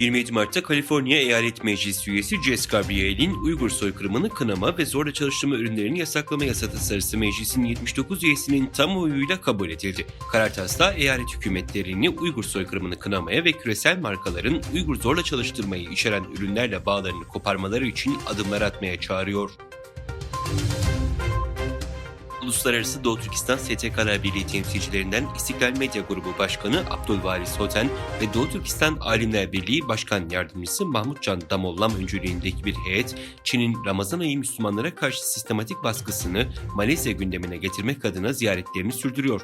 27 Mart'ta Kaliforniya Eyalet Meclisi üyesi Jess Gabriel'in Uygur soykırımını kınama ve zorla çalıştırma ürünlerini yasaklama yasa tasarısı meclisin 79 üyesinin tam oyuyla kabul edildi. Karar taslağı eyalet hükümetlerini Uygur soykırımını kınamaya ve küresel markaların Uygur zorla çalıştırmayı içeren ürünlerle bağlarını koparmaları için adımlar atmaya çağırıyor. Uluslararası Doğu Türkistan STK'lar Birliği temsilcilerinden İstiklal Medya Grubu Başkanı Abdülvaris Hoten ve Doğu Türkistan Alimler Birliği Başkan Yardımcısı Mahmut Can Damollam öncülüğündeki bir heyet, Çin'in Ramazan ayı Müslümanlara karşı sistematik baskısını Malezya gündemine getirmek adına ziyaretlerini sürdürüyor.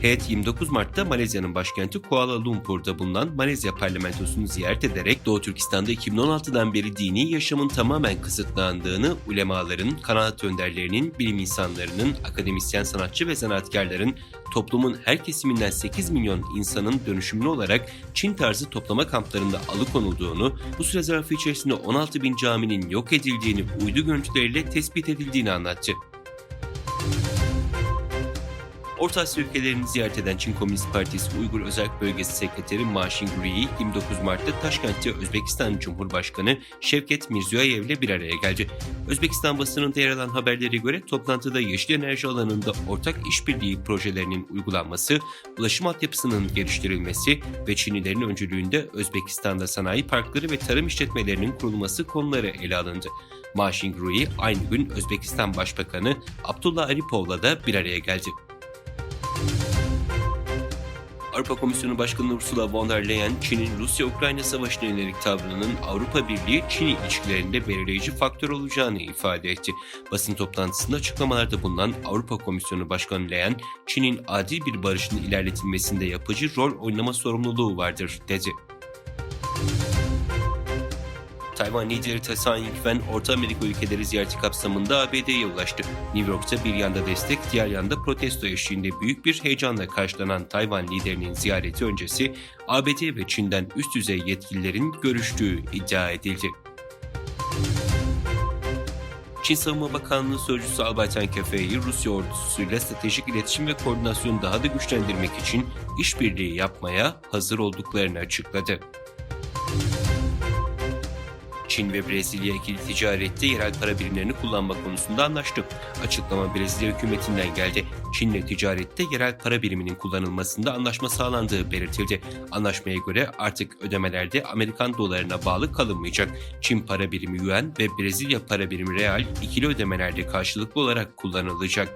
Heyet 29 Mart'ta Malezya'nın başkenti Kuala Lumpur'da bulunan Malezya parlamentosunu ziyaret ederek Doğu Türkistan'da 2016'dan beri dini yaşamın tamamen kısıtlandığını, ulemaların, kanaat önderlerinin, bilim insanlarının, akademisyen sanatçı ve sanatkarların toplumun her kesiminden 8 milyon insanın dönüşümlü olarak Çin tarzı toplama kamplarında alıkonulduğunu, bu süre zarfı içerisinde 16 bin caminin yok edildiğini uydu görüntüleriyle tespit edildiğini anlattı. Orta Asya ülkelerini ziyaret eden Çin Komünist Partisi Uygur Özel Bölgesi Sekreteri Ma Xingrui'yi 29 Mart'ta Taşkent'te Özbekistan Cumhurbaşkanı Şevket Mirziyoyev ile bir araya geldi. Özbekistan basınında yer alan haberlere göre toplantıda yeşil enerji alanında ortak işbirliği projelerinin uygulanması, ulaşım altyapısının geliştirilmesi ve Çinlilerin öncülüğünde Özbekistan'da sanayi parkları ve tarım işletmelerinin kurulması konuları ele alındı. Ma Xingrui aynı gün Özbekistan Başbakanı Abdullah Aripov'la da bir araya geldi. Avrupa Komisyonu Başkanı Ursula von der Leyen, Çin'in Rusya-Ukrayna savaşına yönelik tavrının Avrupa Birliği-Çin ilişkilerinde belirleyici faktör olacağını ifade etti. Basın toplantısında açıklamalarda bulunan Avrupa Komisyonu Başkanı Leyen, Çin'in adil bir barışın ilerletilmesinde yapıcı rol oynama sorumluluğu vardır, dedi. Tayvan lideri Tsai Ing-wen Orta Amerika ülkeleri ziyareti kapsamında ABD'ye ulaştı. New York'ta bir yanda destek, diğer yanda protesto eşliğinde büyük bir heyecanla karşılanan Tayvan liderinin ziyareti öncesi ABD ve Çin'den üst düzey yetkililerin görüştüğü iddia edildi. Çin Savunma Bakanlığı Sözcüsü Albay Tenkefe'yi Rusya ordusuyla stratejik iletişim ve koordinasyonu daha da güçlendirmek için işbirliği yapmaya hazır olduklarını açıkladı. Çin ve Brezilya ikili ticarette yerel para birimlerini kullanma konusunda anlaştı. Açıklama Brezilya hükümetinden geldi. Çin'le ticarette yerel para biriminin kullanılmasında anlaşma sağlandığı belirtildi. Anlaşmaya göre artık ödemelerde Amerikan dolarına bağlı kalınmayacak. Çin para birimi yuan ve Brezilya para birimi real ikili ödemelerde karşılıklı olarak kullanılacak.